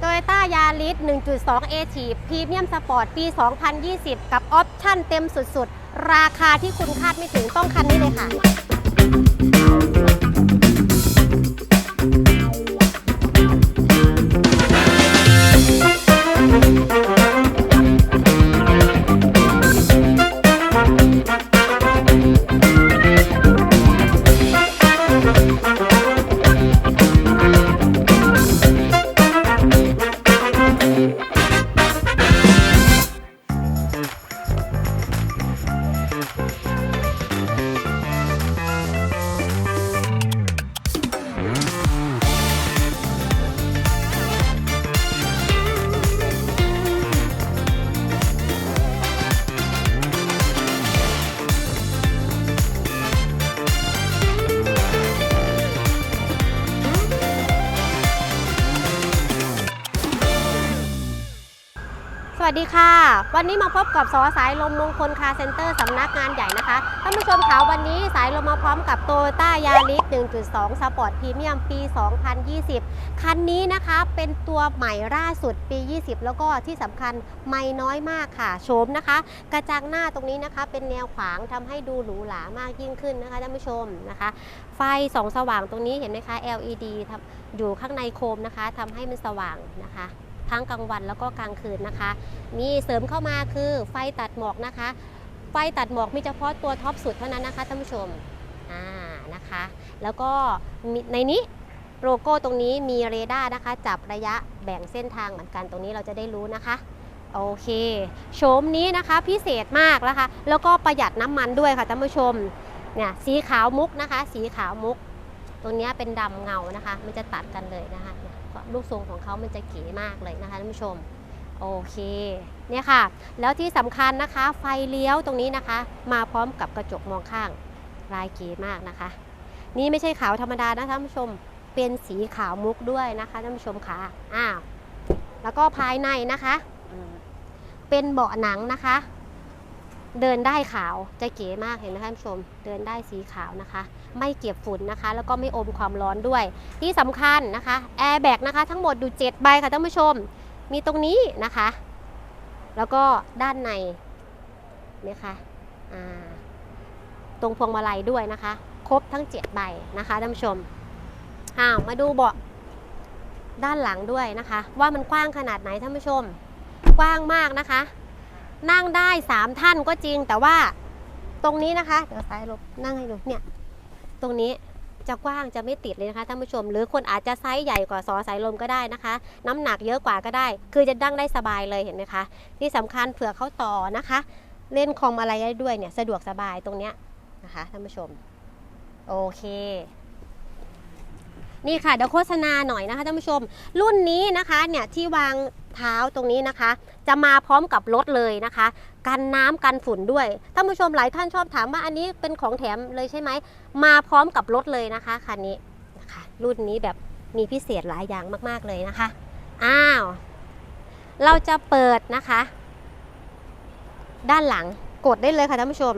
โตโยต้ายาริส 1.2 a ฉีพรีเมียมสปอร์ตปี 2020 กับออปชั่นเต็มสุดๆ ราคาที่คุณคาดไม่ถึงต้องคันนี้เลยค่ะ วัสดีค่ะ วันนี้มาพบกับสอสายลมมงคลคาเซ็นเตอร์สำนักงานใหญ่นะคะท่านผู้ชมคะวันนี้สายลมมาพร้อมกับโตโยต้ายาริส1.2 สปอร์ตพรีเมียมปี 2020 คันนี้นะคะเป็นตัวใหม่ล่าสุดปี 20 แล้วก็ที่สำคัญไม่น้อยมากค่ะโฉมนะคะ กระจังหน้าตรงนี้นะคะเป็นแนวขวางทำให้ดูหรูหรามากยิ่งขึ้นนะคะท่านผู้ชมนะคะ ไฟสองสว่างตรงนี้เห็นไหมคะ LED อยู่ข้างในโคมนะคะทำให้มันสว่างนะคะ ทั้งกลางวันแล้วก็กลางคืนนะคะมีเสริมเข้ามาคือไฟตัดหมอกนะคะ ไฟตัดหมอกมีเฉพาะตัวท็อปสุดเท่านั้นนะคะท่านผู้ชมอ่านะคะ แล้วก็ในนี้โลโก้ตรงนี้มีเรดาร์นะคะ จับระยะแบ่งเส้นทางเหมือนกันตรงนี้เราจะได้รู้นะคะโอเคโฉมนี้นะคะพิเศษมากนะคะ แล้วก็ประหยัดน้ำมันด้วยค่ะท่านผู้ชมเนี่ยสีขาวมุกนะคะ สีขาวมุก ตรงนี้เป็นดำเงานะคะ มันจะตัดกันเลยนะคะลูกทรงของเขามันจะเก๋มากเลยนะคะท่านผู้ชมโอเคเนี่ยค่ะ แล้วที่สำคัญนะคะ ไฟเลี้ยวตรงนี้นะคะ มาพร้อมกับกระจกมองข้างลายเก๋มากนะคะ นี่ไม่ใช่ขาวธรรมดานะท่านผู้ชมเป็นสีขาวมุกด้วยนะคะท่านผู้ชมค่ะอ้าวแล้วก็ภายในนะคะเป็นเบาะหนังนะคะ เดินได้ขาวจะเก๋มากเห็นไหมท่านผู้ชม เดินได้สีขาวนะคะ ไม่เก็บฝุ่นนะคะ แล้วก็ไม่อมความร้อนด้วย ที่สำคัญนะคะแอร์แบกนะคะทั้งหมดดู7ใบค่ะท่านผู้ชม มีตรงนี้นะคะ แล้วก็ด้านในเนี่ยค่ะตรงพวงมาลัยด้วยนะคะ ครบทั้ง7ใบนะคะท่านผู้ชมอ้าวมาดูเบาะด้านหลังด้วยนะคะ ว่ามันกว้างขนาดไหนท่านผู้ชม กว้างมากนะคะ นั่งได้ 3 ท่านก็จริง แต่ว่าตรงนี้นะคะ เดี๋ยวซ้ายลบนั่งให้ดูเนี่ยตรงนี้จะกว้างจะไม่ติดเลยนะคะท่านผู้ชม หรือคนอาจจะไซส์ใหญ่กว่าซอสายลมก็ได้นะคะ น้ำหนักเยอะกว่าก็ได้ คือจะนั่งได้สบายเลยเห็นไหมคะ ที่สำคัญเผื่อเขาต่อนะคะ เล่นคอมอะไรได้ด้วยเนี่ยสะดวกสบายตรงเนี้ยนะคะท่านผู้ชม โอเค นี่ค่ะเดี๋ยวโฆษณาหน่อยนะคะท่านผู้ชม รุ่นนี้นะคะเนี่ยที่วาง เท้าตรงนี้นะคะ จะมาพร้อมกับรถเลยนะคะ กันน้ำกันฝุ่นด้วยท่านผู้ชมหลายท่านชอบถามว่าอันนี้เป็นของแถมเลยใช่ไหมมาพร้อมกับรถเลยนะคะคันนี้นะคะรุ่นนี้แบบมีพิเศษหลายอย่างมากๆเลยนะคะอ้าวเราจะเปิดนะคะ ด้านหลังกดได้เลยค่ะท่านผู้ชม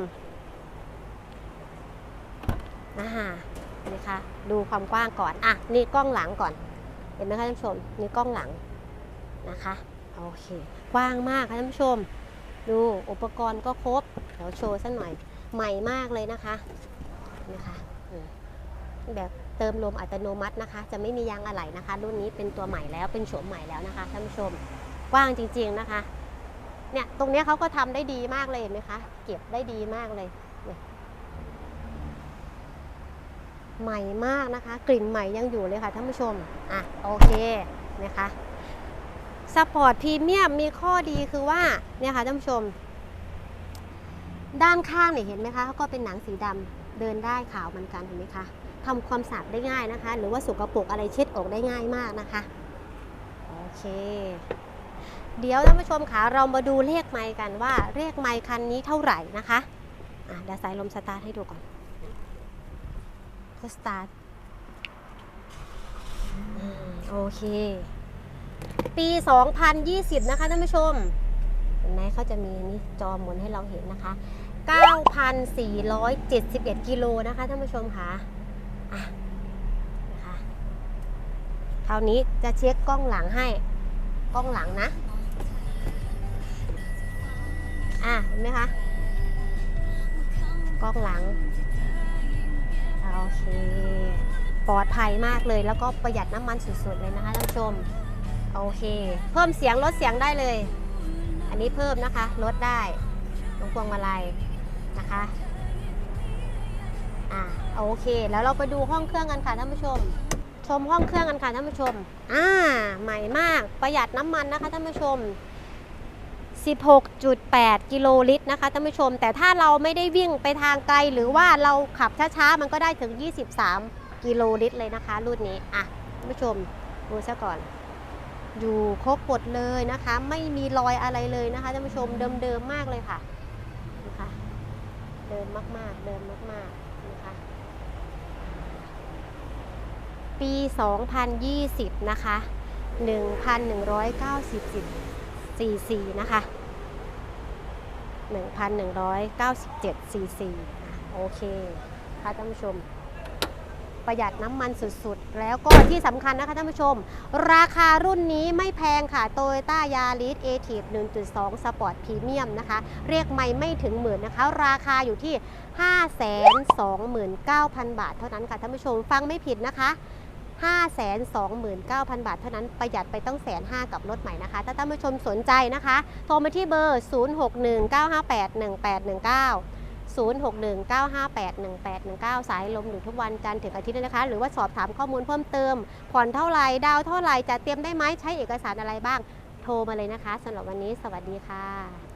อ่านี่คะดูความกว้างก่อนอะนี่กล้องหลังก่อน เห็นไหมคะท่านผู้ชมนี่กล้องหลัง นะคะโอเคกว้างมากค่ะท่านผู้ชม ดูอุปกรณ์ก็ครบเดี๋ยวโชว์สักหน่อยใหม่มากเลยนะคะนะคะแบบเติมลมอัตโนมัตินะคะ จะไม่มียางอะไหล่นะคะ รุ่นนี้เป็นตัวใหม่แล้วเป็นโฉมใหม่แล้วนะคะท่านผู้ชมกว้างจริง ๆนะคะเนี่ยตรงนี้เขาก็ทำได้ดีมากเลยเห็นไหมคะเก็บได้ดีมากเลยเนี่ยใหม่มากนะคะ กลิ่นใหม่ยังอยู่เลยค่ะท่านผู้ชมอะโอเคนะคะ สปอร์ตพรีเมียมมีข้อดีคือว่าเนี่ยค่ะท่านผู้ชม ด้านข้างเนี่ยเห็นไหมคะเขาก็เป็นหนังสีดำเดินได้ขาวเหมือนกันเห็นไหมคะทำความสะอาดได้ง่ายนะคะ หรือว่าสกปรกอะไรเช็ดออกได้ง่ายมากนะคะโอเคเดี๋ยวท่านผู้ชมคะเรามาดูเลขไมค์กันว่าเลขไมค์คันนี้เท่าไหร่นะคะอะเดี๋ยวสายลมสตาร์ทให้ดูก่อนก็สตาร์ทโอเค ปี 2020 นะคะท่านผู้ชมเห็นไหมเขาจะมีนี่จอหมุนให้เราเห็นนะคะ 9,471 กิโลนะคะท่านผู้ชมคะอะนะคะคราวนี้จะเช็คกล้องหลังให้ กล้องหลังนะ อะเห็นไหมคะ กล้องหลัง โอเค ปลอดภัยมากเลยแล้วก็ประหยัดน้ำมันสุดๆเลยนะคะท่านผู้ชม โอเค เพิ่มเสียงลดเสียงได้เลย อันนี้เพิ่มนะคะลดได้ตรงพวงมาลัยนะคะอ่าโอเค แล้วเราไปดูห้องเครื่องกันค่ะท่านผู้ชม ชมห้องเครื่องกันค่ะท่านผู้ชมอ่าใหม่มากประหยัดน้ำมันนะคะท่านผู้ชม 16.8 กิโลลิตรนะคะท่านผู้ชม แต่ถ้าเราไม่ได้วิ่งไปทางไกล หรือว่าเราขับช้าๆ มันก็ได้ถึง 23 กิโลลิตรเลยนะคะ รุ่นนี้อะท่านผู้ชมดูซะก่อน อยู่ครบหมดเลยนะคะ ไม่มีรอยอะไรเลยนะคะท่านผู้ชมเดิมๆมากเลยค่ะนะคะเดิมมากๆ เดิมมากๆนะคะปี 2020 นะคะ 1,190ซีซีนะคะ 1,197ซีซีโอเคค่ะท่านผู้ชม ประหยัดน้ำมันสุดๆ แล้วก็ที่สำคัญนะคะท่านผู้ชม ราคารุ่นนี้ไม่แพงค่ะโตโยต้ายาริสเอทีฟ1.2 สปอร์ตพรีเมียมนะคะ เรียกไม่ไม่ถึงหมื่นนะคะ ราคาอยู่ที่ 529,000 บาทเท่านั้นค่ะท่านผู้ชมฟังไม่ผิดนะคะ529,000 บาท เท่านั้นประหยัดไปตั้งแสนห้ากับรถใหม่นะคะ ถ้าท่านผู้ชมสนใจนะคะ โทรมาที่เบอร์ 0619581819 0619581819 สายลมอยู่ทุกวันจันทร์ถึงอาทิตย์เลยนะคะ หรือว่าสอบถามข้อมูลเพิ่มเติม ผ่อนเท่าไหร่ดาวเท่าไหร่จะเตรียมได้ไหมใช้เอกสารอะไรบ้าง โทรมาเลยนะคะสำหรับวันนี้ สวัสดีค่ะ